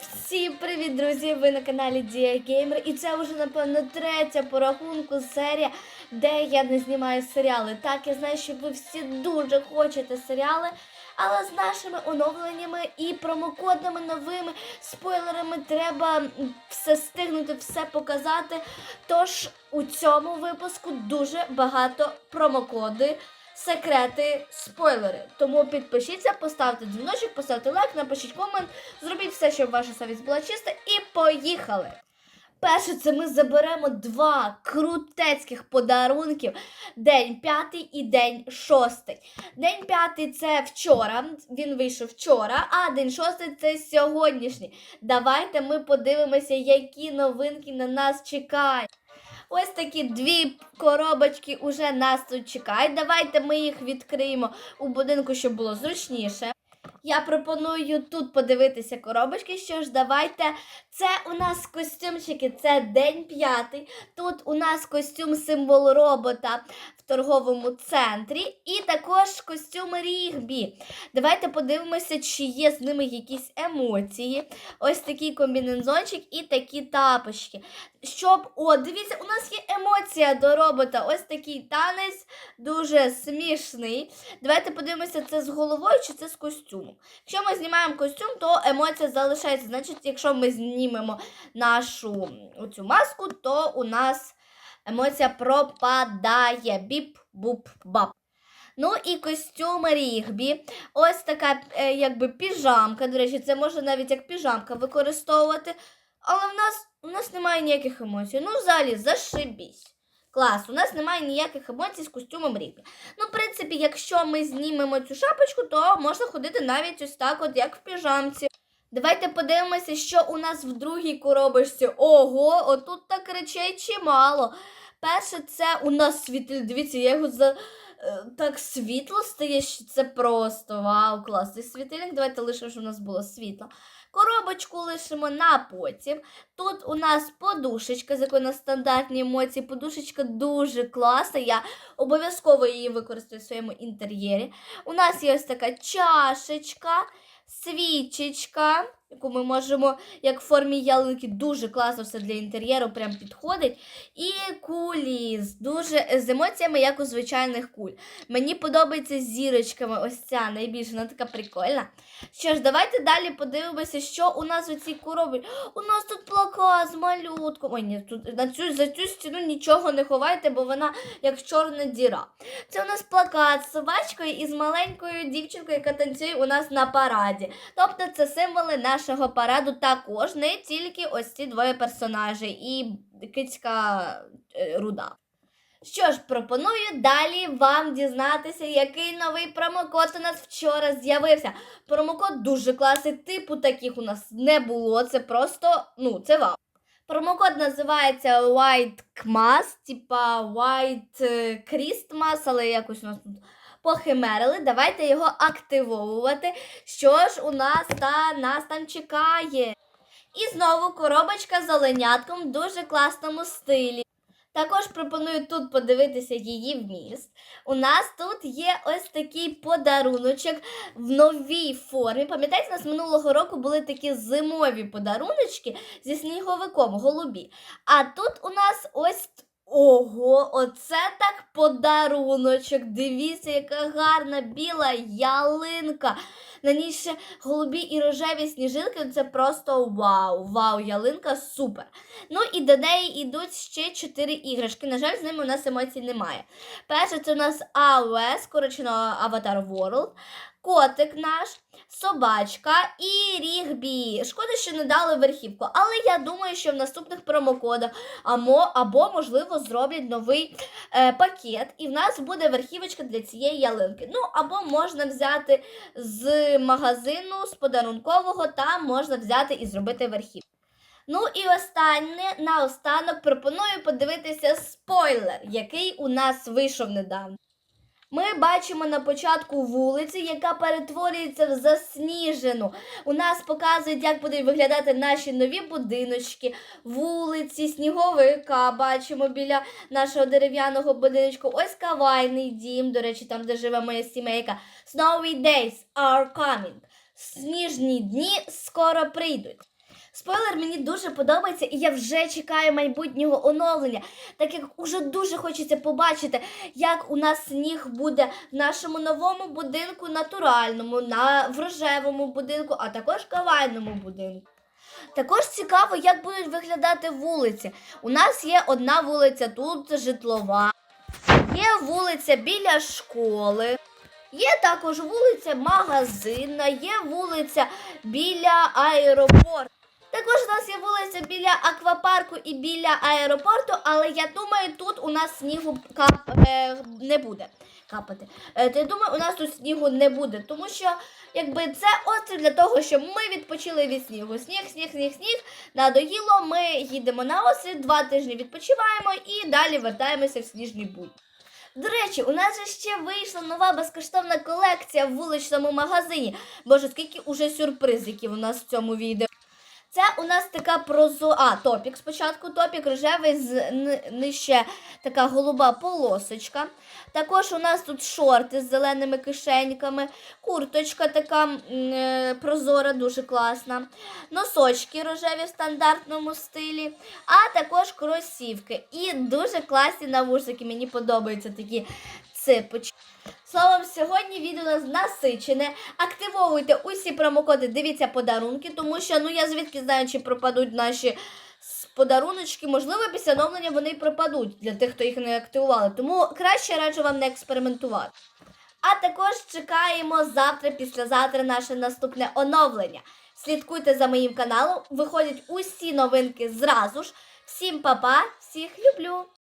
Всім привіт, друзі! Ви на каналі Дія Геймер. І це вже, напевно, третя по рахунку серія, де я не знімаю серіали. Так, я знаю, що ви всі дуже хочете серіали, але з нашими оновленнями і промокодами новими спойлерами треба все стигнути, все показати. Тож у цьому випуску дуже багато промокоди. Секрети, спойлери. Тому підпишіться, поставте дзвіночок, поставте лайк, напишіть комент, зробіть все, щоб ваша совість була чиста, і поїхали! Перше, це ми заберемо два крутецьких подарунків. День п'ятий і день шостий. День п'ятий це вчора. Він вийшов вчора, а день шостий це сьогоднішній. Давайте ми подивимося, які новинки на нас чекають. Ось такі дві коробочки уже нас тут чекають. Давайте ми їх відкриємо у будинку, щоб було зручніше. Я пропоную тут подивитися коробочки. Що ж, давайте. Це у нас костюмчики, це день п'ятий. Тут у нас костюм символ робота торговому центрі, і також костюм Рігбі. Давайте подивимося, чи є з ними якісь емоції. Ось такий комбінезончик і такі тапочки. Щоб, о, дивіться, у нас є емоція до робота. Ось такий танець, дуже смішний. Давайте подивимося, це з головою чи це з костюмом. Якщо ми знімаємо костюм, то емоція залишається. Значить, якщо ми знімемо нашу оцю маску, то у нас емоція пропадає. Біп-буп-бап. Ну і костюм Рігбі. Ось така е, якби піжамка. До речі, це можна навіть як піжамка використовувати. Але в нас, у нас немає ніяких емоцій. Ну, взагалі, зашибісь. Клас, у нас немає ніяких емоцій з костюмом Рігбі. Ну, в принципі, якщо ми знімемо цю шапочку, то можна ходити навіть ось так, от як в піжамці. Давайте подивимося, що у нас в другій коробочці. Ого, отут так речей чимало. Перше, це у нас світиль. Дивіться, я його за. е, Так світло стає, що це просто вау, класний світильник. Давайте лишимо, щоб у нас було світло. Коробочку лишимо на потім. Тут у нас подушечка, з якої на стандартні емоції. Подушечка дуже класна. Я обов'язково її використаю в своєму інтер'єрі. У нас є ось така чашечка, свічечка, яку ми можемо, як в формі ялинки, дуже класно все для інтер'єру, прям підходить. І кулі з дуже з емоціями, як у звичайних куль. Мені подобається з зірочками. Ось ця найбільше, вона така прикольна. Що ж, давайте далі подивимося, що у нас у цій коробі. У нас тут плакат з малютком. Ой, ні, тут на цю за цю стіну нічого не ховайте, бо вона як чорна діра. Це у нас плакат з собачкою і з маленькою дівчинкою, яка танцює у нас на параді. Тобто це символи нашого параду також, не тільки ось ці двоє персонажі і кицька е, руда. Що ж, пропоную далі вам дізнатися, який новий промокод у нас вчора з'явився. Промокод дуже класний, типу таких у нас не було. Це просто, ну, це вау. Промокод називається White Christmas, типа White е, Christmas, але якось у нас тут похимерили. Давайте його активовувати. Що ж у нас та нас там чекає? І знову коробочка з оленятком в дуже класному стилі. Також пропоную тут подивитися її вміст. У нас тут є ось такий подаруночок в новій формі. Пам'ятаєте, у нас минулого року були такі зимові подаруночки зі сніговиком, голубі. А тут у нас ось. Ого, оце так подаруночок. Дивіться, яка гарна біла ялинка. На ній ще голубі і рожеві сніжилки. Це просто вау! Вау, ялинка супер. Ну і до неї йдуть ще чотири іграшки. На жаль, з ними у нас емоцій немає. Перше, це у нас AOS, скорочено Avatar World. Котик наш, собачка і рігбі. Шкода, що не дали верхівку, але я думаю, що в наступних промокодах або, можливо, зроблять новий е, пакет, і в нас буде верхівочка для цієї ялинки. Ну, або можна взяти з магазину, з подарункового, там можна взяти і зробити верхівку. Ну і останнє, наостанок пропоную подивитися спойлер, який у нас вийшов недавно. Ми бачимо на початку вулиці, яка перетворюється в засніжену. У нас показують, як будуть виглядати наші нові будиночки, вулиці, сніговика. Бачимо біля нашого дерев'яного будиночку. Ось кавайний дім, до речі, там, де живе моя сімейка. Snowy days are coming. Сніжні дні скоро прийдуть. Спойлер мені дуже подобається, і я вже чекаю майбутнього оновлення, так як уже дуже хочеться побачити, як у нас сніг буде в нашому новому будинку натуральному, на в рожевому будинку, а також кавайному будинку. Також цікаво, як будуть виглядати вулиці. У нас є одна вулиця тут житлова, є вулиця біля школи, є також вулиця магазинна, є вулиця біля аеропорту. Також у нас вулиця біля аквапарку і біля аеропорту, але я думаю, тут у нас снігу кап... е, не буде капати. Е, я думаю, у нас тут снігу не буде, тому що якби це острів для того, щоб ми відпочили від снігу. Сніг, сніг, сніг, сніг. Надоїло, ми їдемо на острів, два тижні відпочиваємо і далі вертаємося в сніжний будь. До речі, у нас же ще вийшла нова безкоштовна колекція в вуличному магазині. Боже, скільки уже сюрпризиків у нас в цьому відео. Це у нас така прозо... А, топік спочатку, топік рожевий з нижче така голуба полосочка. Також у нас тут шорти з зеленими кишеньками, курточка така е, прозора, дуже класна. Носочки рожеві в стандартному стилі, а також кросівки. І дуже класні навушники. Мені подобаються такі ципочки. Словом, сьогодні відео у нас насичене. Активовуйте усі промокоди, дивіться подарунки, тому що ну я звідки знаю, чи пропадуть наші подаруночки. Можливо, після оновлення вони пропадуть для тих, хто їх не активували. Тому краще раджу вам не експериментувати. А також чекаємо завтра, післязавтра наше наступне оновлення. Слідкуйте за моїм каналом, виходять усі новинки зразу ж. Всім па-па, всіх люблю!